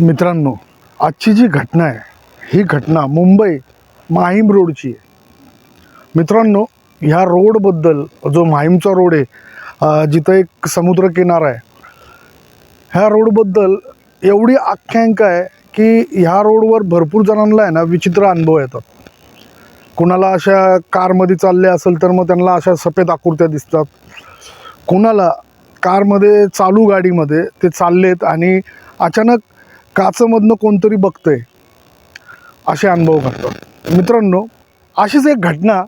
मित्रांनो आजची जी घटना आहे ही घटना मुंबई माहीम रोडची आहे. मित्रांनो ह्या रोडबद्दल जो माहीमचा रोड आहे जिथं एक समुद्र किनारा आहे ह्या रोडबद्दल एवढी आख्यांका आहे की ह्या रोडवर भरपूर जणांना आहे ना विचित्र अनुभव येतात. कुणाला अशा कारमध्ये चालले असेल तर मग त्यांना अशा सफेद आकृत्या दिसतात. कुणाला कारमध्ये चालू गाडीमध्ये ते चाललेत आणि अचानक काचमधनं कोणतरी बघतंय. असे अनुभव करतात. मित्रांनो अशीच एक घटना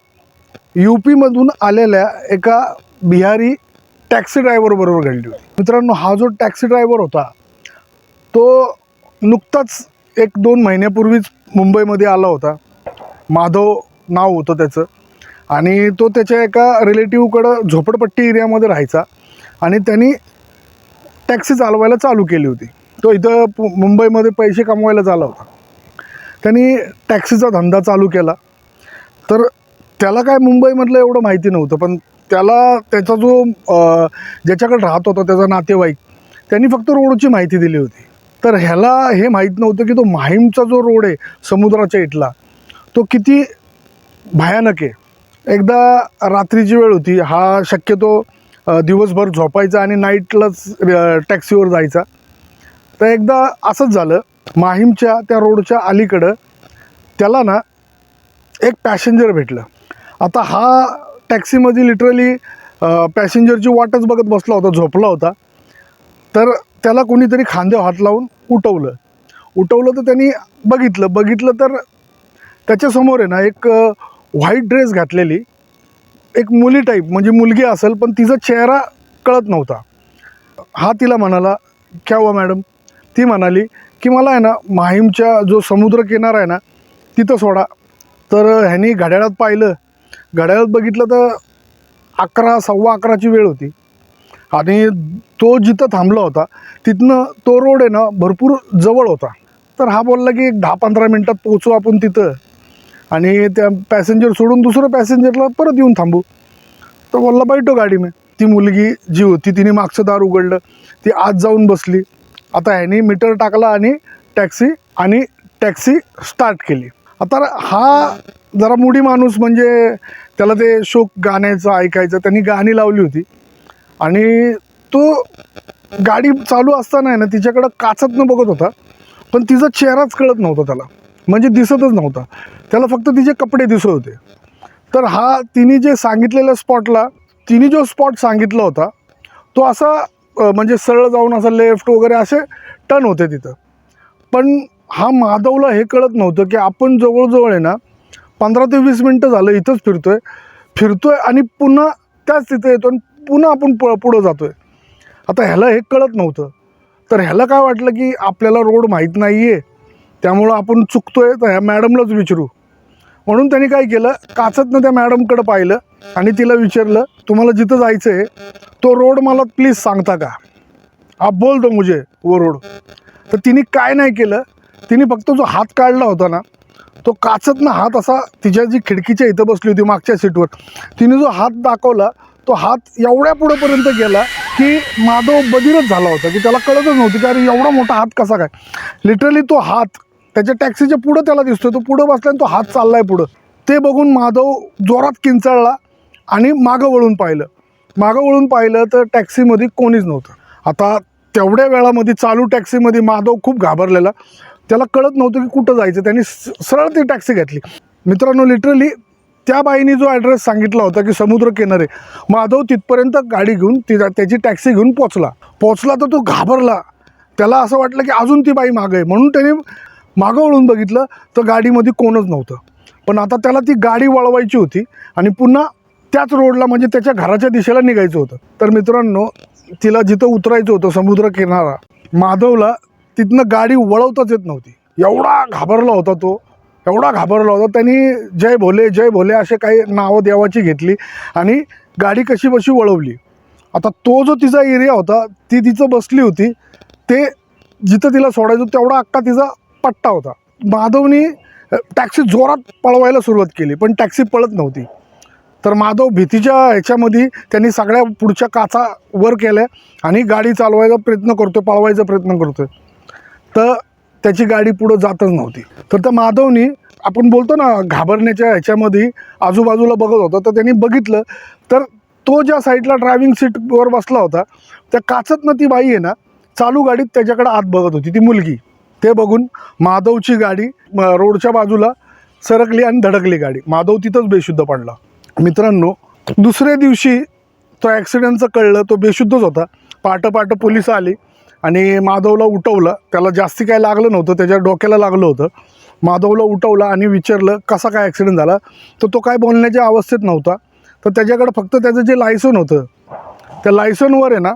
यू पीमधून आलेल्या एका बिहारी टॅक्सी ड्रायव्हरबरोबर घडली होती. मित्रांनो हा जो टॅक्सी ड्रायव्हर होता तो नुकताच एक दोन महिन्यापूर्वीच मुंबईमध्ये आला होता. माधव नाव होतं त्याचं. आणि तो त्याच्या एका रिलेटिव्हकडं झोपडपट्टी एरियामध्ये राहायचा आणि त्यांनी टॅक्सी चालवायला चालू केली होती. तो इथं पु- मुंबईमध्ये पैसे कमवायला झाला होता. त्यांनी टॅक्सीचा धंदा चालू केला. तर त्याला काय मुंबईमधलं एवढं माहिती नव्हतं पण त्याला त्याचा जो ज्याच्याकडे राहत होता त्याचा नातेवाईक त्यांनी फक्त रोडची माहिती दिली होती. तर ह्याला हे माहीत नव्हतं की तो माहीमचा जो रोड आहे समुद्राच्या इथला तो किती भयानक आहे. एकदा रात्रीची वेळ होती हा शक्यतो दिवसभर झोपायचा आणि नाईटलाच टॅक्सीवर जायचा. तर एकदा असंच झालं. माहीमच्या त्या रोडच्या अलीकडं त्याला ना एक पॅसेंजर भेटलं. आता हा टॅक्सीमध्ये लिटरली पॅसेंजरची वाटच बघत बसला होता झोपला होता. तर त्याला कोणीतरी खांद्या हात लावून उठवलं. उठवलं तर त्यांनी बघितलं. बघितलं तर त्याच्यासमोर आहे ना एक व्हाईट ड्रेस घातलेली. एक मुली टाईप म्हणजे मुलगी असेल पण तिचा चेहरा कळत नव्हता. हा तिला म्हणाला क्या हुआ मॅडम ती म्हणाली की मला आहे ना माहीमच्या जो समुद्र किनारा आहे ना तिथं सोडा. तर ह्यानी घड्याळात पाहिलं. घड्याळात बघितलं तर अकरा सव्वा अकराची वेळ होती. आणि तो जिथं थांबला होता तिथनं तो रोड आहे ना भरपूर जवळ होता. तर हा बोलला की एक दहा पंधरा मिनटात पोचू आपण तिथं. आणि त्या पॅसेंजर सोडून दुसरं पॅसेंजरला परत येऊन थांबू. तर बोलला बैठो गाडी मी. ती मुलगी जी होती तिने मागचं दार उघडलं. ती आत जाऊन बसली. आता ह्यानी मीटर टाकला आणि टॅक्सी आणि टॅक्सी स्टार्ट केली. आता हा जरा मुडी माणूस म्हणजे त्याला ते शोक गाण्याचं ऐकायचं त्यांनी गाणी लावली होती. आणि तो गाडी चालू असताना आहे ना तिच्याकडं काचतनं बघत होता. पण तिचा चेहराच कळत नव्हता त्याला. म्हणजे दिसतच नव्हता. त्याला फक्त तिचे कपडे दिसत होते. तर हा तिने जे सांगितलेल्या स्पॉटला तिने जो स्पॉट सांगितला होता तो असा म्हणजे सरळ जाऊन असं लेफ्ट वगैरे असे टर्न होते तिथं. पण हा माधवला हे कळत नव्हतं की आपण जवळजवळ आहे ना पंधरा ते वीस मिनटं झालं इथंच फिरतो आहे फिरतो आहे आणि पुन्हा त्याच तिथं येतो आणि पुन्हा आपण प पुढं जातो आहे आता ह्याला हे कळत नव्हतं. तर ह्याला काय वाटलं की आपल्याला रोड माहीत नाही आहे त्यामुळं आपण चुकतो आहे तर ह्या मॅडमलाच विचारू. म्हणून त्यांनी काय केलं काचतनं त्या मॅडमकडं पाहिलं. आणि तिला विचारलं तुम्हाला जिथं जायचं आहे तो रोड मला प्लीज सांगता का? आप बोल दो मुझे वो रोड. तर तिने काय नाही केलं. तिने फक्त जो हात काढला होता ना तो काचतनं हात असा तिच्या जी खिडकीच्या इथं बसली होती मागच्या सीटवर तिने जो हात दाखवला तो हात एवढ्या पुढेपर्यंत गेला की माधव बधीरच झाला होता की त्याला कळतच नव्हती की अरे एवढा मोठा हात कसा काय? लिटरली तो हात त्याच्या टॅक्सीच्या पुढं त्याला दिसतोय तो पुढं बसला आणि तो हात चाललाय पुढं. ते बघून माधव जोरात किंचाळला आणि मागं वळून पाहिलं. मागं वळून पाहिलं तर टॅक्सीमध्ये कोणीच नव्हतं. आता तेवढ्या वेळामध्ये चालू टॅक्सीमध्ये माधव खूप घाबरलेला. त्याला कळत नव्हतं की कुठं जायचं. त्यांनी स- सरळ ती टॅक्सी घेतली. मित्रांनो लिटरली त्या बाईने जो ॲड्रेस सांगितला होता की समुद्र किनारे माधव तिथपर्यंत गाडी घेऊन ती त्याची टॅक्सी घेऊन पोचला पोचला तर तो घाबरला. त्याला असं वाटलं की अजून ती बाई मागं आहे. म्हणून त्याने मागं वळून बघितलं तर गाडीमध्ये कोणच नव्हतं. पण आता त्याला ती गाडी वळवायची होती आणि पुन्हा त्याच रोडला म्हणजे त्याच्या घराच्या दिशेला निघायचं होतं. तर मित्रांनो तिला जिथं उतरायचं होतं समुद्र किनारा माधवला तिथनं गाडी वळवताच येत नव्हती. एवढा घाबरला होता तो एवढा घाबरला होता. त्यांनी जय भोले जय भोले असे काही नावं देवाची घेतली आणि गाडी कशी बशी वळवली. आता तो जो तिचा एरिया होता ती तिचं बसली होती. ते जिथं तिला सोडायचं तेवढा अक्का तिचा पट्टा होता. माधवनी टॅक्सी जोरात पळवायला सुरुवात केली पण टॅक्सी पळत नव्हती. तर माधव भीतीच्या ह्याच्यामध्ये त्यांनी सगळ्या पुढच्या काचा वर केल्या आणि गाडी चालवायचा प्रयत्न करतोय पळवायचा प्रयत्न करतोय. तर त्याची गाडी पुढं जातच नव्हती. तर त्या माधवनी आपण बोलतो ना घाबरण्याच्या ह्याच्यामध्ये आजूबाजूला बघत होता तर त्यांनी बघितलं. तर तो ज्या साईडला ड्रायव्हिंग सीटवर बसला होता त्या काचतनं ती बाई आहे ना चालू गाडीत त्याच्याकडे आत बघत होती ती मुलगी. ते बघून माधवची गाडी रोडच्या बाजूला सरकली आणि धडकली गाडी. माधव तिथंच बेशुद्ध पडला. मित्रांनो दुसऱ्या दिवशी तो ॲक्सिडेंटचं कळलं तो बेशुद्धच होता. पाटं पाटं पोलीस आली आणि माधवला उठवलं. त्याला जास्ती काय लागलं नव्हतं त्याच्या डोक्याला लागलं होतं. माधवला उठवलं आणि विचारलं कसा काय ॲक्सिडेंट झाला? तर तो काय बोलण्याच्या अवस्थेत नव्हता. तर त्याच्याकडं फक्त त्याचं जे लायसन होतं त्या लायसनवर आहे ना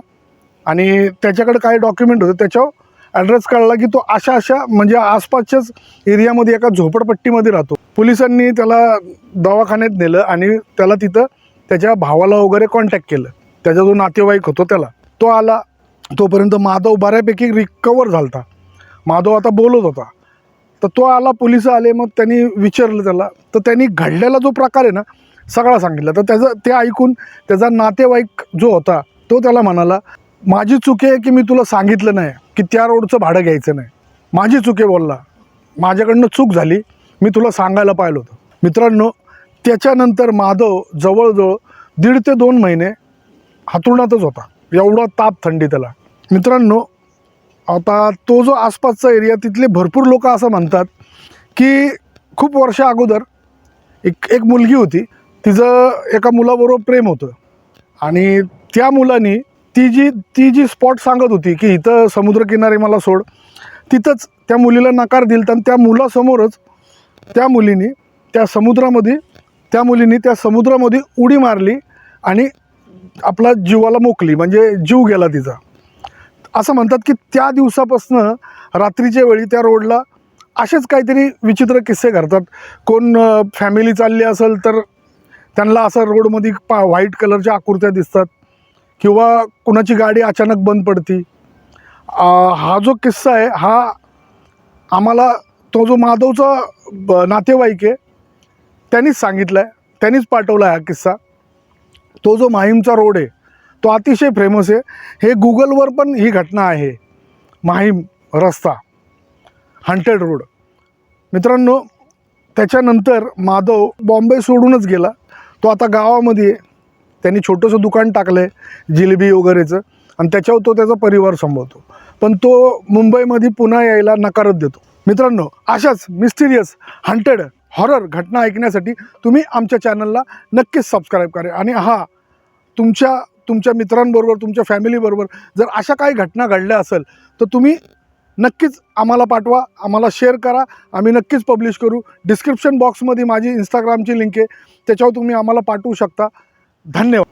आणि त्याच्याकडे काय डॉक्युमेंट होतं त्याच्यावर ॲड्रेस कळला की तो अशा अशा म्हणजे आसपासच्याच एरियामध्ये एका झोपडपट्टीमध्ये राहतो. पोलिसांनी त्याला दवाखान्यात नेलं आणि त्याला तिथं त्याच्या भावाला वगैरे कॉन्टॅक्ट केलं. त्याचा जो नातेवाईक होतो त्याला. तो आला. तोपर्यंत माधव बऱ्यापैकी रिकवर झालता. माधव आता बोलत होता. तर तो आला पोलीस आले मग त्यांनी विचारलं त्याला. तर त्यांनी घडलेला जो प्रकार आहे ना सगळा सांगितला. तर त्याचं ते ऐकून त्याचा नातेवाईक जो होता तो त्याला म्हणाला माझी चुकी आहे की मी तुला सांगितलं नाही की त्या रोडचं भाडं घ्यायचं नाही. माझी चुके बोलला. माझ्याकडनं चूक झाली. मी तुला सांगायला पाहिलं होतं. मित्रांनो त्याच्यानंतर माधव जवळजवळ दीड ते दोन महिने हातरुणातच होता. एवढा ताप थंडी त्याला. मित्रांनो आता तो जो आसपासचा एरिया तिथले भरपूर लोक असं म्हणतात की खूप वर्षा अगोदर एक एक मुलगी होती. तिचं एका मुलाबरोबर प्रेम होतं. आणि त्या मुलानी ती जी ती जी स्पॉट सांगत होती की इथं समुद्रकिनारी मला सोड तिथंच त्या मुलीला नकार दिला आणि त्या मुलासमोरच त्या मुलीने त्या समुद्रामध्ये त्या मुलीने त्या समुद्रामध्ये उडी मारली आणि आपला जीवाला मोकली म्हणजे जीव गेला तिचा. असं म्हणतात की त्या दिवसापासनं रात्रीच्या वेळी त्या रोडला असेच काहीतरी विचित्र किस्से घडतात. कोण फॅमिली चालली असेल तर त्यांना असं रोडमध्ये पा व्हाईट कलरच्या आकृत्या दिसतात. किंवा कुणाची गाडी अचानक बंद पडती. हा जो किस्सा आहे हा आम्हाला तो जो माधवचा ब- नातेवाईक आहे त्यांनीच सांगितलं आहे त्यांनीच पाठवला आहे हा किस्सा. तो जो माहीमचा रोड आहे तो अतिशय फेमस आहे. हे गुगलवर पण ही घटना आहे. माहीम रस्ता हंटेड रोड मित्रांनो त्याच्यानंतर माधव बॉम्बे सोडूनच गेला. तो आता गावामध्ये आहे. त्यांनी छोटंसं दुकान टाकलं आहे जिलेबी वगैरेचं. आणि त्याच्यावर तो त्याचा परिवार सांभाळतो. पण तो मुंबईमध्ये पुन्हा यायला नकारच देतो. मित्रांनो अशाच मिस्टिरियस हंटेड हॉरर घटना ऐकण्यासाठी तुम्ही आमच्या चॅनलला नक्कीच सबस्क्राईब करा आणि हा तुमच्या तुमच्या मित्रांबरोबर तुमच्या फॅमिलीबरोबर जर अशा काही घटना घडल्या असेल तर तुम्ही नक्कीच आम्हाला पाठवा आम्हाला शेअर करा आम्ही नक्कीच पब्लिश करू. डिस्क्रिप्शन बॉक्समध्ये माझी इंस्टाग्रामची लिंक आहे त्याच्यावर तुम्ही आम्हाला पाठवू शकता. धन्यवाद.